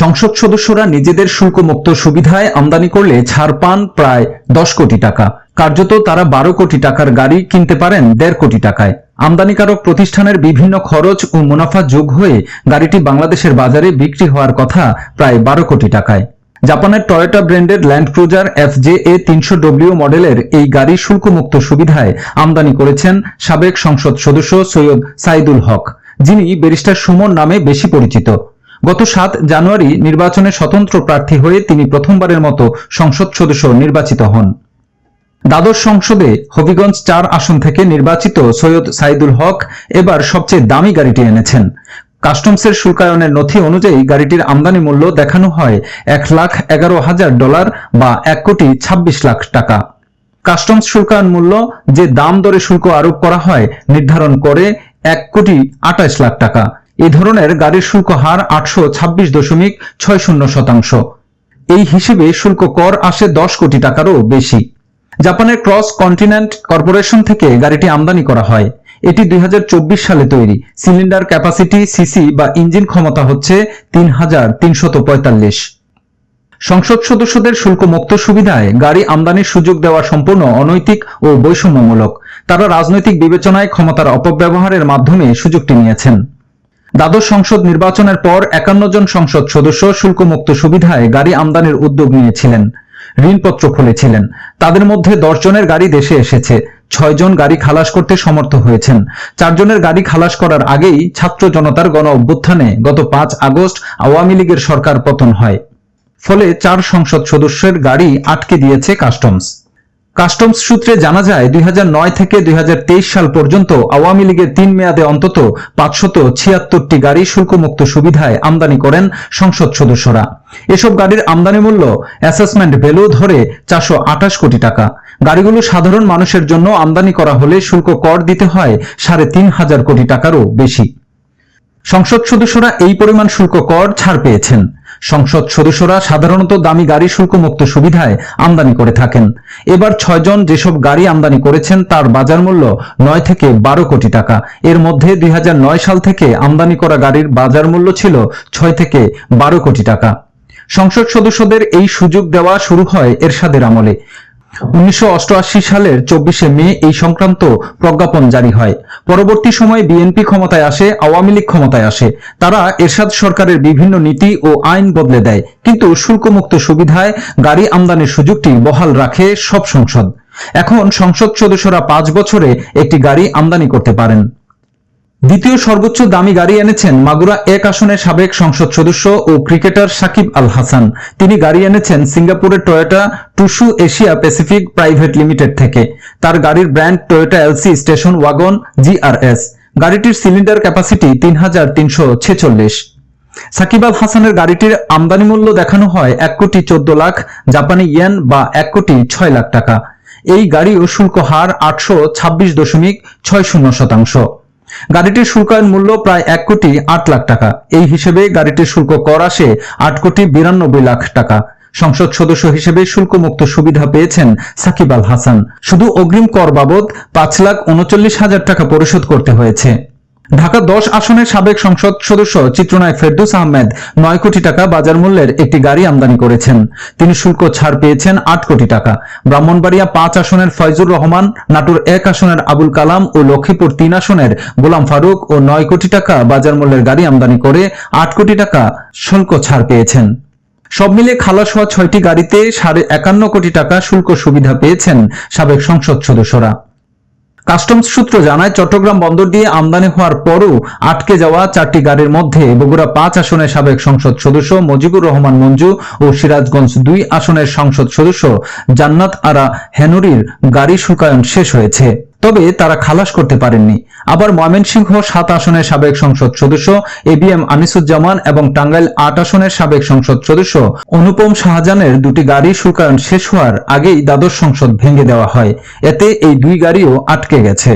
সংসদ সদস্যরা নিজেদের শুল্কমুক্ত সুবিধায় আমদানি করলে ছাড় পান প্রায় দশ কোটি টাকা। কার্যত তারা বারো কোটি টাকার গাড়ি কিনতে পারেন দেড় কোটি টাকায়। আমদানিকারক প্রতিষ্ঠানের বিভিন্ন খরচ ও মুনাফা যোগ হয়ে গাড়িটি বাংলাদেশের বাজারে বিক্রি হওয়ার কথা প্রায় বারো কোটি টাকায়। জাপানের টয়োটা ব্র্যান্ডের Land Cruiser F J A তিনশো ডব্লিউ মডেলের এই গাড়ি শুল্কমুক্ত সুবিধায় আমদানি করেছেন সাবেক সংসদ সদস্য সৈয়দ সাইদুল হক, যিনি ব্যারিস্টার সুমন নামে বেশি পরিচিত। গত সাত জানুয়ারি নির্বাচনে স্বতন্ত্র প্রার্থী হয়ে তিনি প্রথমবারের মতো সংসদ সদস্য নির্বাচিত হন। দ্বাদশ সংসদে হবিগঞ্জ চার আসন থেকে নির্বাচিত সৈয়দ সাইদুল হক এবার সবচেয়ে দামি গাড়িটি এনেছেন। কাস্টমসের শুল্কায়নের নথি অনুযায়ী গাড়িটির আমদানি মূল্য দেখানো হয় এক লাখ এগারো হাজার ডলার বা এক কোটি ছাব্বিশ লাখ টাকা। কাস্টমস শুল্কায়ন মূল্য যে দাম দরে শুল্ক আরোপ করা হয় নির্ধারণ করে এক কোটি আঠাশ লাখ টাকা। এই ধরনের গাড়ির শুল্ক হার আটশো ছাব্বিশ দশমিক ছয় শূন্য শতাংশ। এই হিসেবে শুল্ক কর আসে দশ কোটি টাকারও বেশি। জাপানের ক্রস কন্টিনেন্ট কর্পোরেশন থেকে গাড়িটি আমদানি করা হয়। এটি দুই হাজার চব্বিশ সালে তৈরি। সিলিন্ডার ক্যাপাসিটি, সিসি বা ইঞ্জিন ক্ষমতা হচ্ছে তিন হাজার তিনশত পঁয়তাল্লিশ। সংসদ সদস্যদের শুল্কমুক্ত সুবিধায় গাড়ি আমদানির সুযোগ দেওয়া সম্পূর্ণ অনৈতিক ও বৈষম্যমূলক। তারা রাজনৈতিক বিবেচনায় ক্ষমতার অপব্যবহারের মাধ্যমে সুযোগটি নিয়েছেন। দ্বাদশ সংসদ নির্বাচনের পর একান্ন জন সংসদ সদস্য শুল্কমুক্ত সুবিধায় গাড়ি আমদানির উদ্যোগ নিয়েছিলেন। ঋণপত্র খুলেছিলেন। তাদের মধ্যে দশ জনের গাড়ি দেশে এসেছে। ছয় জন গাড়ি খালাস করতে সমর্থ হয়েছেন। চারজনের গাড়ি খালাস করার আগেই ছাত্র জনতার গণ অভ্যুত্থানে গত পাঁচ আগস্ট আওয়ামী লীগের সরকার পতন হয়। ফলে চার সংসদ সদস্যের গাড়ি আটকে দিয়েছে কাস্টমস। কাস্টমস সূত্রে জানা যায়, দুই হাজার নয় থেকে দুই হাজার তেইশ সাল পর্যন্ত আওয়ামী লীগের তিন মেয়াদে অন্তত পাঁচশত ছিয়াত্তরটি গাড়ি শুল্কমুক্ত সুবিধায় আমদানি করেন সংসদ সদস্যরা। এসব গাড়ির আমদানি মূল্য অ্যাসেসমেন্ট ভ্যালু ধরে চারশো আঠাশ কোটি টাকা। গাড়িগুলো সাধারণ মানুষের জন্য আমদানি করা হলে শুল্ক কর দিতে হয় সাড়ে তিন হাজার কোটি টাকারও বেশি। সংসদ সদস্যরা এই পরিমাণ শুল্ক কর ছাড় পেয়েছেন। সংসদ সদস্যরা সাধারণত দামি গাড়ি শুল্কমুক্ত সুবিধায় আমদানি করে থাকেন। এবার ছয়জন যেসব গাড়ি আমদানি করেছেন তার বাজার মূল্য নয় থেকে বারো কোটি টাকা। এর মধ্যে দুই হাজার নয় সাল থেকে আমদানি করা গাড়ির বাজার মূল্য ছিল ছয় থেকে বারো কোটি টাকা। সংসদ সদস্যদের এই সুযোগ দেওয়া শুরু হয় এরশাদের আমলে। উনিশশো অষ্টআশি সালের চব্বিশে মে এই সংক্রান্ত প্রজ্ঞাপন জারি হয়। পরবর্তী সময়ে বিএনপি ক্ষমতায় আসে, আওয়ামী লীগ ক্ষমতায় আসে। তারা এরশাদ সরকারের বিভিন্ন নীতি ও আইন বদলে দেয়। কিন্তু শুল্কমুক্ত সুবিধায় গাড়ি আমদানির সুযোগটি বহাল রাখে সব সংসদ। এখন সংসদ সদস্যরা পাঁচ বছরে একটি গাড়ি আমদানি করতে পারেন। দ্বিতীয় সর্বোচ্চ দামি গাড়ি এনেছেন মাগুরা এক আসনের সাবেক সংসদ সদস্য ও ক্রিকেটার সাকিব আল হাসান। তিনি গাড়ি এনেছেন সিঙ্গাপুরের Toyota Tsusho Asia Pacific private limited থেকে। তার গাড়ির brand Toyota LC station wagon GRS. গাড়িটির সিলিন্ডার ক্যাপাসিটি তিন হাজার তিনশো ছেচল্লিশ। সাকিব আল হাসানের গাড়িটির আমদানি মূল্য দেখানো হয় এক কোটি চোদ্দ লাখ জাপানি ইয়েন বা এক কোটি ছয় লাখ টাকা। এই গাড়ি ও শুল্ক হার আটশো ছাব্বিশ দশমিক ছয় শূন্য শতাংশ। গাড়িটির শুল্কায়ন মূল্য প্রায় এক কোটি আট লাখ টাকা। এই হিসেবে গাড়িটির শুল্ক কর আসে আট কোটি বিরানব্বই লাখ টাকা। সংসদ সদস্য হিসেবে শুল্কমুক্ত সুবিধা পেয়েছেন সাকিব আল হাসান। শুধু অগ্রিম কর বাবদ পাঁচ লাখ উনচল্লিশ হাজার টাকা পরিশোধ করতে হয়েছে। ঢাকা দশ আসনের সাবেক সংসদ সদস্য চিত্রনায় ফেরদুস আহমেদ নয় কোটি টাকা বাজার মূল্যের একটি গাড়ি আমদানি করেছেন। তিনি শুল্ক ছাড় পেয়েছেন আট কোটি টাকা। ব্রাহ্মণবাড়িয়া পাঁচ আসনের ফয়জুর রহমান, নাটোর এক আসনের আবুল কালাম ও লক্ষ্মীপুর তিন আসনের গোলাম ফারুক ও নয় কোটি টাকা বাজার মূল্যের গাড়ি আমদানি করে আট কোটি টাকা শুল্ক ছাড় পেয়েছেন। সব মিলে খালাস হওয়া ছয়টি গাড়িতে সাড়ে একান্ন কোটি টাকা শুল্ক সুবিধা পেয়েছেন সাবেক সংসদ সদস্যরা। কাস্টমস সূত্র জানায়, চট্টগ্রাম বন্দর দিয়ে আমদানি হওয়ার পরও আটকে যাওয়া চারটি গাড়ির মধ্যে বগুড়া পাঁচ আসনের সাবেক সংসদ সদস্য মজিবুর রহমান মঞ্জু ও সিরাজগঞ্জ দুই আসনের সংসদ সদস্য জান্নাত আরা হেনুরির গাড়ি শুকায়ন শেষ হয়েছে। তবে তারা খালাস করতে পারেননি। আবার ময়মনসিংহ সাত আসনের সাবেক সংসদ সদস্য এ বি এম আনিসুজ্জামান এবং টাঙ্গাইল আট আসনের সাবেক সংসদ সদস্য অনুপম শাহজাহানের দুটি গাড়ি শুল্কায়ন শেষ হওয়ার আগেই দ্বাদশ সংসদ ভেঙে দেওয়া হয়। এতে এই দুই গাড়িও আটকে গেছে।